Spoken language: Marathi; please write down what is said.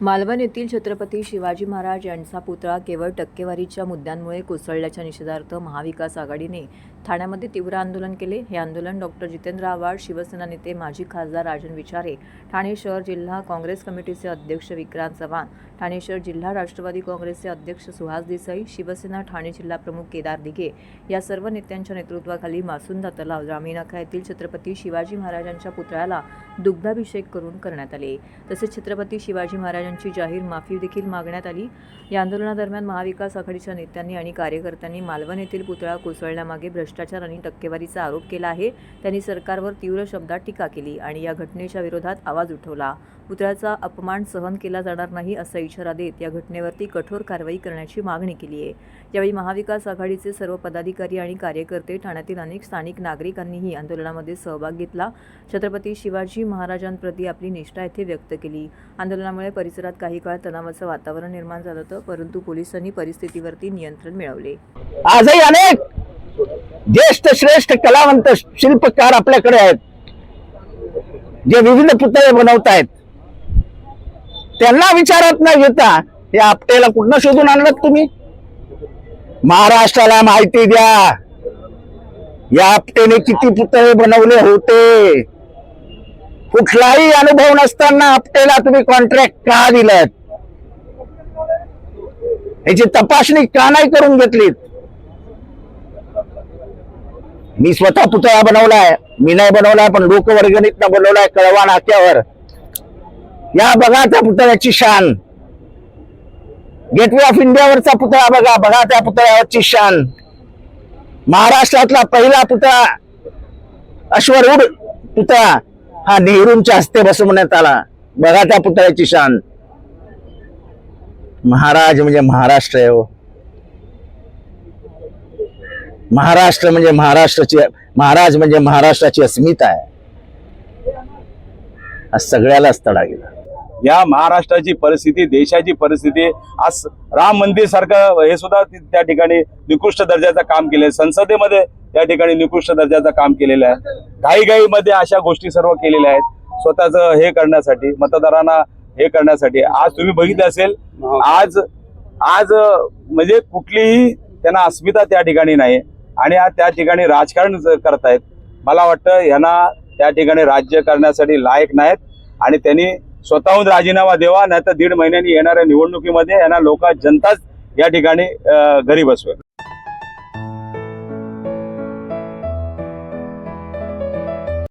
मालवण येथील छत्रपती शिवाजी महाराज यांचा पुतळा केवळ टक्केवारीच्या मुद्द्यांमुळे कोसळल्याच्या निषेधार्थ महाविकास आघाडीने ठाण्यामध्ये तीव्र आंदोलन केले. हे आंदोलन डॉक्टर जितेंद्र आव्हाड शिवसेना नेते माजी खासदार राजन विचारे ठाणे शहर जिल्हा काँग्रेस कमिटीचे अध्यक्ष विक्रांत चव्हाण ठाणे शहर जिल्हा राष्ट्रवादी काँग्रेसचे अध्यक्ष सुहास देसाई शिवसेना ठाणे जिल्हा प्रमुख केदार दिघे या सर्व नेत्यांच्या नेतृत्वाखाली मासुंदा तलाव जामीनाखा येथील छत्रपती शिवाजी महाराजांच्या पुतळ्याला दुग्धाभिषेक करून करण्यात आले. तसेच छत्रपती शिवाजी महाराज यांची जाहीर माफी देखील मागण्यात आली. या आंदोलनादरम्यान महाविकास आघाडीच्या नेत्यांनी आणि कार्यकर्त्यांनी मालवण येथील पुतळा कोसळण्यामागे भ्रष्टाचार आणि टक्केवारीचा आरोप केला आहे. त्यांनी सरकारवर तीव्र शब्दात टीका केली आणि या घटनेच्या विरोधात आवाज उठवला. पुतळ्याचा अपमान सहन केला जाणार नाही असा इशारा देत या घटनेवरती कठोर कारवाई करण्याची मागणी केली आहे. यावेळी महाविकास आघाडीचे सर्व पदाधिकारी आणि कार्यकर्ते ठाण्यातील अनेक स्थानिक नागरिकांनीही आंदोलनामध्ये सहभाग घेतला. छत्रपती शिवाजी महाराजांप्रती आपली निष्ठा येथे व्यक्त केली. आंदोलनामुळे परिसरात काही काळ तणावाचं वातावरण निर्माण झालं होतं परंतु पोलिसांनी परिस्थितीवरती नियंत्रण मिळवले. आजही अनेक ज्येष्ठ श्रेष्ठ कलावंत शिल्पकार आपल्याकडे आहेत. जे विविध पुतळे बनवत आहेत त्यांना विचारात न घेता हे आपटेला कुठनं शोधून आणलं तुम्ही? महाराष्ट्राला माहिती द्या. या आपटेने किती पुतळे बनवले होते? कुठलाही अनुभव नसताना आपटेला तुम्ही कॉन्ट्रॅक्ट का दिलं याची तपासणी का नाही करून घेतलीत? मी स्वतः पुतळा बनवलाय मी नाही बनवलाय पण लोकवर्गणीतनं बनवलाय कळवा नाक्यावर. या बघा त्या पुतळ्याची शान. गेटवे ऑफ इंडियावरचा पुतळा बघा बघा त्या पुतळ्यावरची शान. महाराष्ट्रातला पहिला पुतळा अश्वरूढ पुतळा. हा नेहरूंच्या हस्ते बसवण्यात आला. बघा त्या पुतळ्याची शान. महाराज म्हणजे महाराष्ट्र आहे हो. महाराष्ट्र म्हणजे महाराष्ट्राची महाराज म्हणजे महाराष्ट्राची अस्मिता आहे. आज सगळ्यालाच तडा गेला. या महाराष्ट्राची परिस्थिती देशाची परिस्थिती आज राम मंदिर सारखं हे सुद्धा त्या ठिकाणी निकृष्ट दर्जाचं काम केलंय. संसदेमध्ये त्या ठिकाणी निकृष्ट दर्जाचं काम केलेलं आहे. घाईघाईमध्ये अशा गोष्टी सर्व केलेल्या आहेत. स्वतःचं हे करण्यासाठी मतदारांना हे करण्यासाठी. आज तुम्ही बघितलं असेल आज आज म्हणजे कुठलीही त्यांना अस्मिता त्या ठिकाणी नाही. आणि आज त्या ठिकाणी राजकारण करतायत. मला वाटतं यांना त्या ठिकाणी राज्य करण्यासाठी लायक नाहीत. आणि त्यांनी स्वतःहून राजीनामा द्यावा नाही तर दीड महिन्यांनी येणाऱ्या निवडणुकीमध्ये यांना लोक जनताच या ठिकाणी घरी बसवेल.